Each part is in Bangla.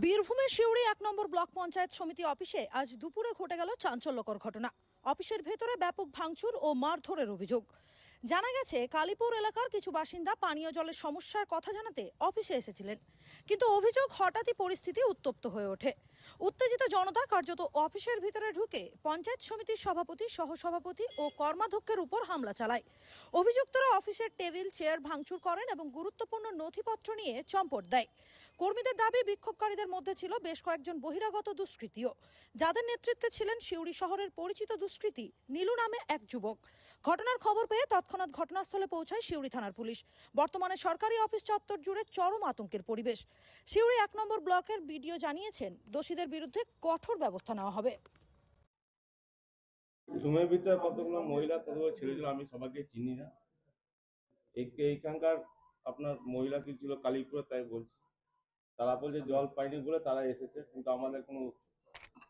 বীরভূমের শিউড়ি এক নম্বর ব্লক পঞ্চায়েত সমিতি অফিসে আজ দুপুরে ঘটে গেল চাঞ্চল্যকর ঘটনা। অফিসের ভেতরে ব্যাপক ভাঙচুর ও মারধরের অভিযোগ। জানা গেছে, কালীপুর এলাকার কিছু বাসিন্দা পানীয় জলের সমস্যার কথা জানাতে অফিসে এসেছিলেন। কিন্তু অভিযোগ হঠাৎই পরিস্থিতি উত্তপ্ত হয়ে ওঠে। উত্তেজিত জনতা কার্যত অফিসের ভিতরে ঢুকে পঞ্চায়েত সমিতির সভাপতি, সহসভাপতি ও কর্মাধ্যক্ষের উপর হামলা চালায়। অভিযুক্তরা অফিসের টেবিল, চেয়ার ভাঙচুর করেন এবং গুরুত্বপূর্ণ নথিপত্র নিয়ে চম্পট দেয়। কর্মীদের দাবি, বিক্ষোভকারীদের মধ্যে ছিল বেশ কয়েকজন বহিরাগত দুষ্কৃতীও যাদের নেতৃত্বে ছিলেন সিউড়ি শহরের পরিচিত দুষ্কৃতী নীলু নামে এক যুবক। ঘটনার খবর পেয়ে তৎক্ষণাৎ ঘটনাস্থলে পৌঁছায় সিউড়ি থানার পুলিশ। বর্তমানে সরকারি অফিস চত্বর জুড়ে চরম আতঙ্কের পরিবেশ। সিউড়ি এক নম্বর ব্লকের বিডিও জানিয়েছেন, দোষীদের বিরুদ্ধে কঠোর ব্যবস্থা নেওয়া হবে। রুমের ভিতরে কতগুলো মহিলা, কতগুলো ছেলে ছিল আমি সবাইকে চিনি না। এই- এইখানকার আপনার মহিলা কি ছিল কালীপুরে তাই বলছি। তারা বলছে জল পাইনি বলে তারা এসেছে, কিন্তু আমাদের কোনো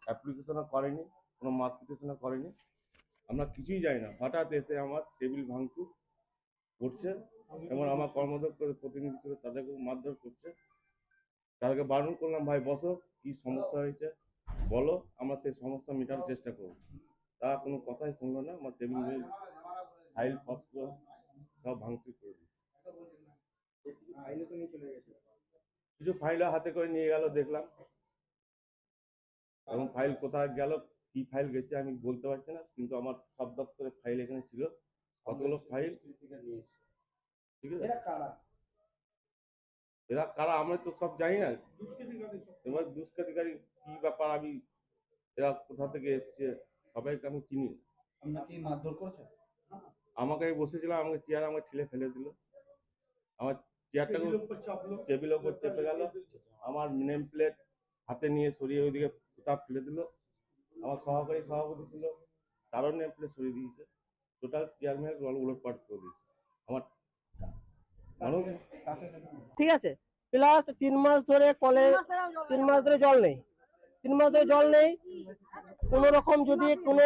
অ্যাপ্লিকেশনও করেনি, কোনো মার্কিটেশনও করেনি। আমরা কিছুই জানি না। হঠাৎ এসে আমার টেবিল ভাঙচুর করছে এবং আমার কর্মদক্ষের প্রতিনিধি ছিল, তাদেরকেও মারধর করছে। তাদেরকে বারণ করলাম, ভাই, বসো, কি সমস্যা হয়েছে? বলো, আমরা সেই সমস্যা মেটানোর চেষ্টা করব। তারা কোনো কথাই শুনলো না, আমার টেবিল ফাইল, পত্র সব ভাঙচুর করে কিছু ফাইল হাতে করে নিয়ে গেল, দেখলাম। এবং ফাইল কোথায় গেল কি ফাইল গেছে আমি বলতে পারছি না কিন্তু আমার সব দপ্তরের ফাইল এখানে ছিল। কতগুলো ফাইল ঠিক আছে? এরা কারা? আমরা তো সব জানি না। এবার দুষ্কৃতিকারী কি ব্যাপার? আমি এরা কোথা থেকে এসছে? সবাইকে আমি চিনি। আপনাকে মারধর করেছে? আমাকে বসেছিলাম আমাকে চেয়ার আমাকে ঠেলে ফেলে দিল। আমার চেয়ারটাকে টেবিলের উপর চেপে গেল। আমার নেম প্লেট হাতে নিয়ে সরিয়ে ওইদিকে কোথাও ফেলে দিল। আমার সহকারী সভাপতি ছিল তারও নেম প্লেট সরিয়ে দিয়েছে। টোটাল চেয়ারম্যান উলটপাট করে দিয়েছে। আমার ঠিক আছে। প্লাস তিন মাস ধরে কলে তিন মাস ধরে জল নেই। তিন মাস ধরে জল নেই। কোনো রকম যদি কোনো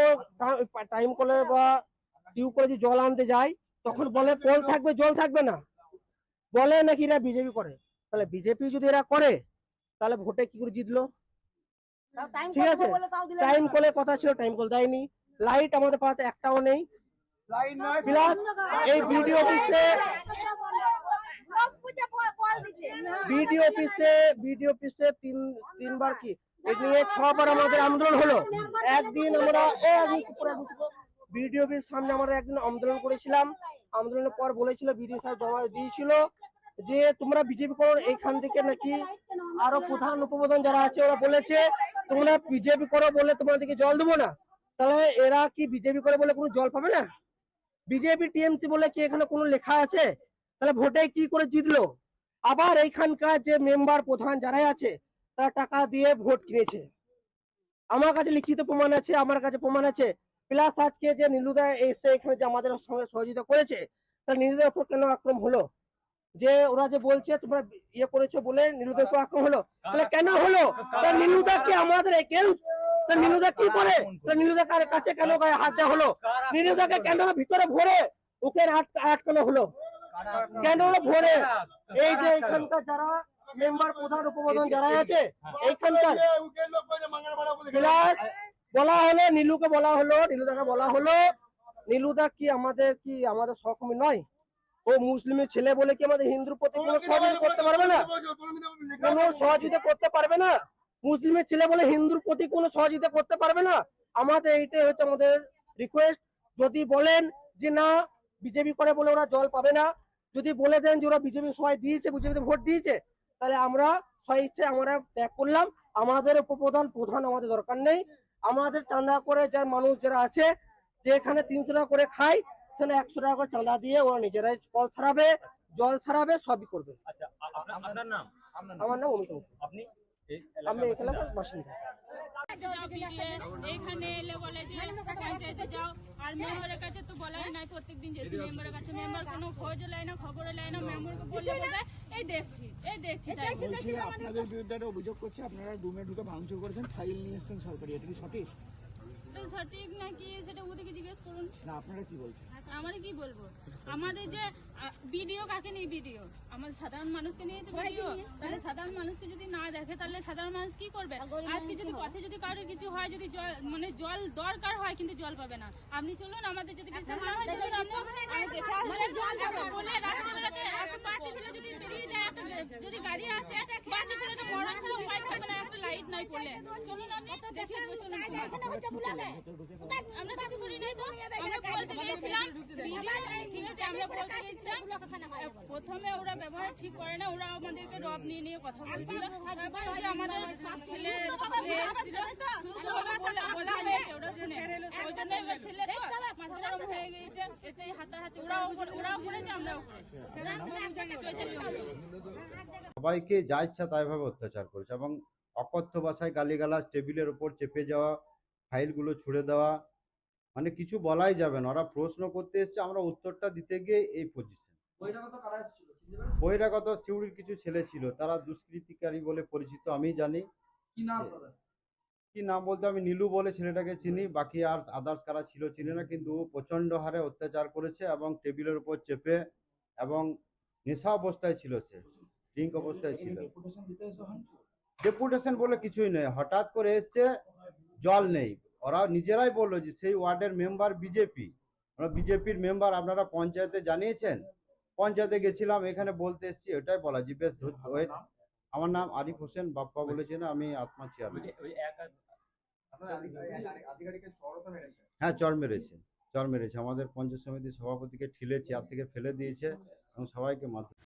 টাইম কলে বা টিউব করে যদি জল আনতে যায় তখন বলে কল থাকবে জল থাকবে না। বলে নাকি এরা বিজেপি করে। তাহলে বিজেপি যদি এরা করে তাহলে ভোটে কি করে জিতলো? ঠিক আছে? টাইম কলে কথা ছিল টাইম কল দেয়নি। লাইট আমাদের পাড়াতে একটাও নেই। এই ভিডিও অফিসে বিডিও অফিসে বিডিও অফিসে তিন তিনবার কি? এই নিয়ে ছবার আমাদের আন্দোলন হলো। একদিন আমরা বিডিও অফিস সামনে আমরা একদিন আন্দোলন করেছিলাম। আন্দোলনের পর বলেছিল বিডিও সাহেব জমা দিয়েছিল। যে তোমরা বিজেপি করো, এইখান থেকে নাকি আরও প্রধান উপপ্রধান যারা আছে, ওরা বলেছে, তোমরা বিজেপি করো বলে তোমাদেরকে জল দেবো না। তাহলে এরা কি বিজেপি করে বলে কোনো জল পাবে না? বিজেপি টিএমসি বলে কি এখানে কোনো লেখা আছে? তাহলে ভোটে কি করে জিতলো? আবার এইখানকার যে মেম্বার প্রধান যারাই আছে, তারা টাকা দিয়ে ভোট কিনেছে। আমার কাছে লিখিত প্রমাণ আছে, আমার কাছে প্রমাণ আছে। প্লাস আজকে যে নীলুদা এসে এখানে যে আমাদের সঙ্গে সহযোগিতা করেছে তা নীলুদার উপর কেন আক্রমণ হলো? যে ওরা যে বলছে তোমরা ইয়ে করেছ বলে নীলুদার উপর আক্রমণ হলো। তাহলে কেন হলো? তা নীলুদা কি আমাদের তা নীলুদা কি করে? তা নীলুদা কার কাছে কেন গায়ে হাত দেওয়া হলো? নীলুদাকে কেন ভিতরে ভরে? ওকে আট- আটকানো হলো। কেন ভরে? এই যে এখানকার যারা মেম্বার প্রধান উপপ্রধান যারা আছে এইখানকার বলা হলো নীলুকে বলা হলো নীলুদাকে বলা হলো। নীলুদা কি আমাদের কি আমাদের সহকর্মী নয়? ও মুসলিমের ছেলে বলে কি আমাদের হিন্দুর প্রতি কোনো সহযোগিতা করতে পারবে না? কোনো সহযোগিতা করতে পারবে না? মুসলিমের ছেলে বলে হিন্দুর প্রতি কোনো সহযোগিতা করতে পারবে না? আমাদের এইটাই হচ্ছে আমাদের রিকোয়েস্ট যদি বলেন যে না বিজেপি করে বলে ওরা জল পাবে না। যদি বলে দেন যে ওরা বিজেপি সবাই দিয়েছে বিজেপিতে ভোট দিয়েছে তাহলে আমরা স্বইচ্ছে আমরা ত্যাগ করলাম। আমাদের উপপ্রধান প্রধান আমাদের দরকার নেই। আমাদের চাঁদা করে যার মানুষ যারা আছে যে এখানে তিনশো টাকা করে খায় সেখানে একশো টাকা করে চাঁদা দিয়ে ওরা নিজেরাই কল ছাড়াবে জল ছাড়াবে সবই করবে আচ্ছা আপনার আপনার নাম আমার নাম অমিত আপনি আমি এখানকার বাসিন্দা এইখানে এলে বলে যে পঞ্চায়েতে যাও আর মেম্বারের কাছে তো বলাই নাই প্রত্যেকদিন যেছি মেম্বারের কাছে মেম্বার কোনো খোঁজ না খবর লাই না মেম্বারকে বললে বলবে এই দেখছি এই দেখছি আপনাদের বিরুদ্ধে অভিযোগ করছে আপনারা রুমে ঢুকে ভাঙচুর করেছেন ফাইল নিয়ে এসছেন সরকারি এটা কি সঠিক সঠিক নাকি সেটা ওদেরকে জিজ্ঞেস করুন। না আপনারা কি বলছেন? আমরা কি বলব? আমাদের যে ভিডিও কাকে নিয়ে ভিডিও? আমাদের সাধারণ মানুষকে নিয়ে তো ভিডিও। তাহলে সাধারণ মানুষকে যদি না দেখে তাহলে সাধারণ মানুষ কি করবে? আজকে যদি পথে যদি কারোর কিছু হয় যদি জল মানে জল দরকার হয় কিন্তু জল পাবে না। আপনি চলুন আমাদের যদি হয় যদি বেরিয়ে যায় যদি গাড়ি আসে বাচ্চা ছেলেটা ছেলে লাইট নাই পড়লে চলুন আপনি দেখে চলুন আমরা কিছু করি নাই তো আমরা বলতে গিয়েছিলাম ঠিক আছে আমরা বলতে গিয়েছিলাম প্রথমে ওরা ব্যবহার ঠিক করে না ওরা আমাদেরকে রব নিয়ে নিয়ে কথা বলছিল আমাদের ছেলে ছেলে এসেছিল, সুস্থভাবে বলা- বলা হয়েছে ওরা শুনে ওই জন্য এবার ছেলে মাথা গরম হয়ে গিয়েছে এতেই হাতাহাতি ওরাও ওরাও করেছে আমরাও করেছি সেটা চৈতালি হলো। সবাইকে যা ইচ্ছা তাইভাবে অত্যাচার করেছে এবং অকথ্য ভাষায় গালিগালাজ টেবিলের ওপর চেপে যাওয়া ফাইলগুলো ছুড়ে দেওয়া মানে কিছু বলাই যাবে না। ওরা প্রশ্ন করতে এসছে আমরা উত্তরটা দিতে গিয়ে এই পজিশন বহিরাগত সিউড়ির কিছু ছেলে ছিল তারা দুষ্কৃতিকারী বলে পরিচিত আমি জানি। কি নাম বলতে আমি নীলু বলে ছেলেটাকে চিনি বাকি আর আদার্স কারা ছিল চিনি না কিন্তু ও প্রচণ্ড হারে অত্যাচার করেছে এবং টেবিলের উপর চেপে এবং নেশা অবস্থায় ছিল সে ড্রিঙ্ক অবস্থায় ছিল। ডেপুটেশন বলে কিছুই নেই। হঠাৎ করে এসছে জল নেই। ওরা নিজেরাই বলল যে সেই ওয়ার্ডের মেম্বার বিজেপি। আমরা বিজেপির মেম্বার আপনারা পঞ্চায়েতে জানিয়েছেন? পঞ্চায়েতে গেছিলাম এখানে বলতে এসছি ওটাই বলা যে বেশ ধৈর্য- ওই আমার নাম আরিফ হোসেন বাপ্পা বলেছেন আমি আত্মা চেয়ারম্যান হ্যাঁ চর মেরেছে। চর মেরেছে। আমাদের পঞ্চায়েত সমিতির সভাপতিকে ঠিলে চেয়ার থেকে ফেলে দিয়েছে এবং সবাইকে মারধর